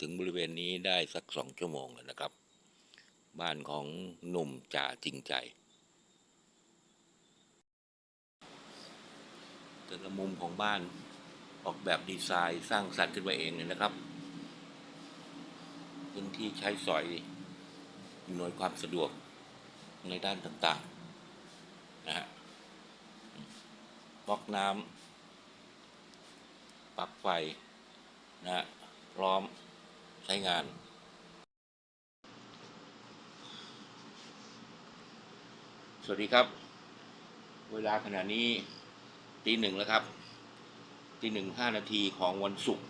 ถึงบริเวณนี้ได้สักสองชั่วโมงแล้วนะครับ บ้านของหนุ่มจ่าจริงใจ แต่ละมุมของบ้านออกแบบดีไซน์สร้างสรรค์ขึ้นมาเองเลยนะครับพื้นที่ใช้สอยอำนวยความสะดวกในด้านต่างๆนะฮะบล็อกน้ำปลั๊กไฟนะฮะพร้อม ช้งาน สวัสดีครับ เวลาขณะนี้ตีหนึ่งแล้วครับ ตีหนึ่งห้านาทีของวันศุกร์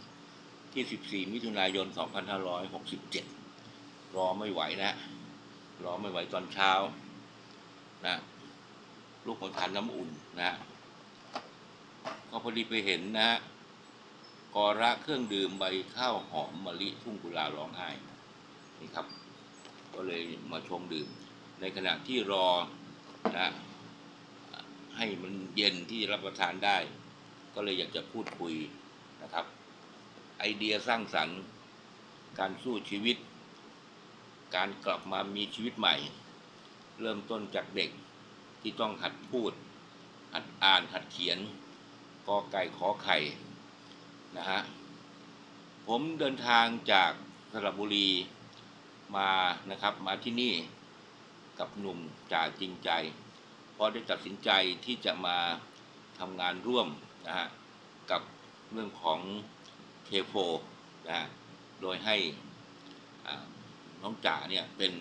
ที่ 14 มิถุนายน 2567 รอไม่ไหวนะ รอไม่ไหวตอนเช้านะลูกมาทานน้ำอุ่นนะก็พอดีไปเห็นนะฮะ กอระเครื่องดื่มใบข้าวหอมมะลิทุ่งกุลาร้องไห้นี่ครับ ก็เลยมาชงดื่ม ในขณะที่รอนะให้มันเย็นที่จะรับประทานได้ ก็เลยอยากจะพูดคุยนะครับ ไอเดียสร้างสรรค์ การสู้ชีวิต การกลับมามีชีวิตใหม่ เริ่มต้นจากเด็กที่ต้องหัดพูด หัดอ่านหัดเขียนกอไก่ขอไข่ นะฮะผมเดินทางจากสระบุรีมานะครับมาที่นี่กับหนุ่มจ่าจริงใจเพราะได้ตัดสินใจที่จะมาทำงานร่วมนะฮะกับเรื่องของเคโฟนะฮะโดยให้น้องจ่าเนี่ยเป็น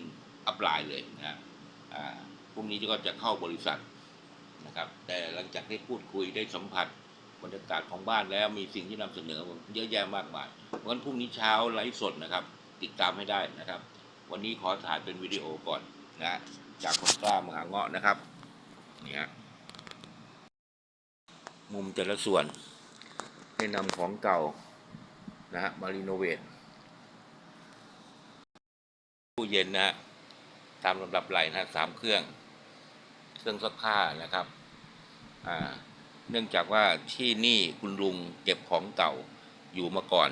อัปไลน์เลยนะฮะพรุ่งนี้ก็จะเข้าบริษัทนะครับ แต่หลังจากได้พูดคุยได้สัมผัส บรรยากาศของบ้านแล้วมีสิ่งที่นำเสนอเยอะแยะมากมายเพราะงั้นพรุ่งนี้เช้าไลฟ์สดนะครับ ติดตามให้ได้นะครับ วันนี้ขอถ่ายเป็นวิดีโอก่อนนะจากคนกล้ามหาเงาะนะครับนี่ฮะมุมแต่ละส่วนได้นำของเก่านะฮะมารีโนเวทตู้เย็นนะฮะตามลำดับไหลนะฮะสามเครื่อง เครื่องซักผ้านะครับ อ่า เนื่องจากว่าที่นี่คุณลุงเก็บของเก่าอยู่มาก่อน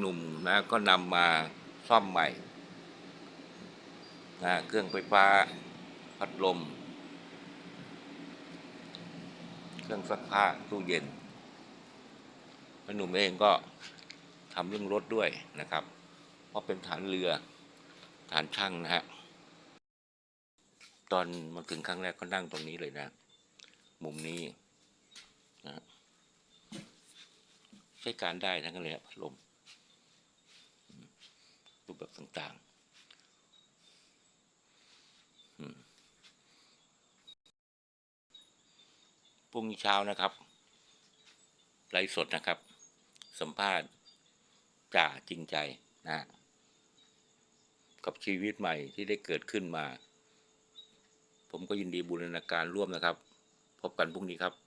หนุ่มนะก็นำมาซ่อมใหม่นะเครื่องไฟฟ้าพัดลม เครื่องซักผ้าตู้เย็นแล้วหนุ่มเองก็ทำเรื่องรถด้วยนะครับ เพราะเป็นฐานเรือฐานช่างนะฮะตอนมาถึงครั้งแรกก็นั่งตรงนี้เลยนะ มุมนี้นะใช้การได้ทั้งนั้นเลยพัดลมรูปแบบต่างๆพรุ่งนี้เช้านะครับ ไลฟ์สดนะครับ สัมภาษณ์จ่าจริงใจนะ กับชีวิตใหม่ที่ได้เกิดขึ้นมา ผมก็ยินดีบูรณาการร่วมนะครับ พบกันพรุ่งนี้ครับ